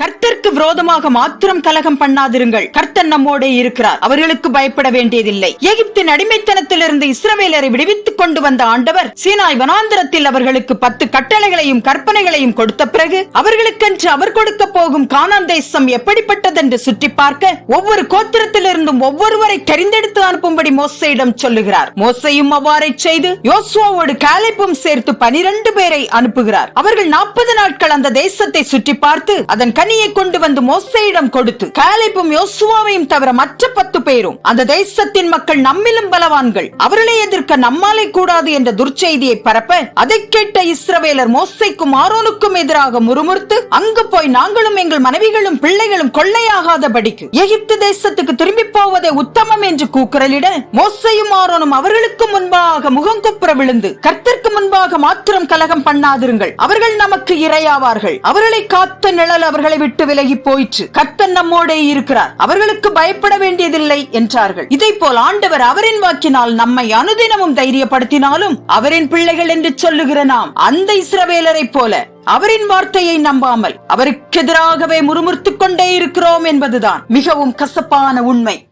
கர்த்தருக்கு விரோதமாக மாத்திரம் கலகம் பண்ணாதிருங்கள். கர்த்தர் நம்மோடே இருக்கிறார். அவர்களுக்கு பயப்பட வேண்டியதில்லை. எகிப்தின் அடிமைத்தனத்திலிருந்து இஸ்ரவேலரை விடுவித்துக் கொண்டு வந்த ஆண்டவர் சீனாய் வனாந்திரத்தில் அவர்களுக்கு பத்து கட்டளைகளையும் கற்பனைகளையும் கொடுத்த பிறகு அவர்களுக்கென்று அவர் கொடுக்க போகும் கானான் தேசம் எப்படிப்பட்டதென்று சுற்றி பார்க்க ஒவ்வொரு கோத்திரத்திலிருந்தும் ஒவ்வொருவரை தெரிந்தெடுத்து அனுப்பும்படி மோசையிடம் சொல்லுகிறார். மோசையும் அவ்வாறே செய்து யோசுவாவோடு காலைப்பும் சேர்த்து பனிரெண்டு பேரை அனுப்புகிறார். அவர்கள் நாற்பது நாட்கள் அந்த தேசத்தை சுற்றி பார்த்து அதன் கனியை கொண்டு வந்து மோசையிடம் கொடுத்து காலைப்பும் யோசுவாவையும் தவிர மற்ற பத்து பேரும் அந்த தேசத்தின் மக்கள் நம்மிலும் பலவான்கள் அவர்களை எதிர்க்க நம்மாலே கூடாது என்ற துர்ச்செய்தியை பரப்ப அதை கேட்ட இஸ்ரவேலர் மோசைக்கும் ஆரோனுக்கும் எதிராக முறுமுறுத்து அங்கு போய் நாங்களும் எங்கள் மனைவிகளும் பிள்ளைகளும் கொள்ளையாகாதபடிக்கு எகிப்து தேசத்துக்கு திரும்பி போவதே உத்தமம் என்று கூக்குரலிட மோசையும் ஆரோனும் அவர்களுக்கு முன்பாக முகம் குப்புற விழுந்து கர்த்தருக்கு முன்பாக மாத்திரம் கலகம் பண்ணாதிருங்கள். அவர்கள் நமக்கு இரையாவார்கள். அவர்களை காத்த நிழல் அவர்களை விட்டு விலகி போயிற்று. கர்த்தர் நம்மோடே இருக்கிறார். அவர்களுக்கு பயப்பட வேண்டியதில்லை என்றார்கள். இதை போல் ஆண்டவர் அவரின் வாக்கினால் நம்மை அனுதினமும் தைரியப்படுத்தினாலும் அவரின் பிள்ளைகள் என்று சொல்லுகிற நாம் அந்த இஸ்ரவேலரைப் போல அவரின் வார்த்தையை நம்பாமல் அவருக்கு எதிராகவே முறுமுறுத்துக் கொண்டே இருக்கிறோம் என்பதுதான் மிகவும் கசப்பான உண்மை.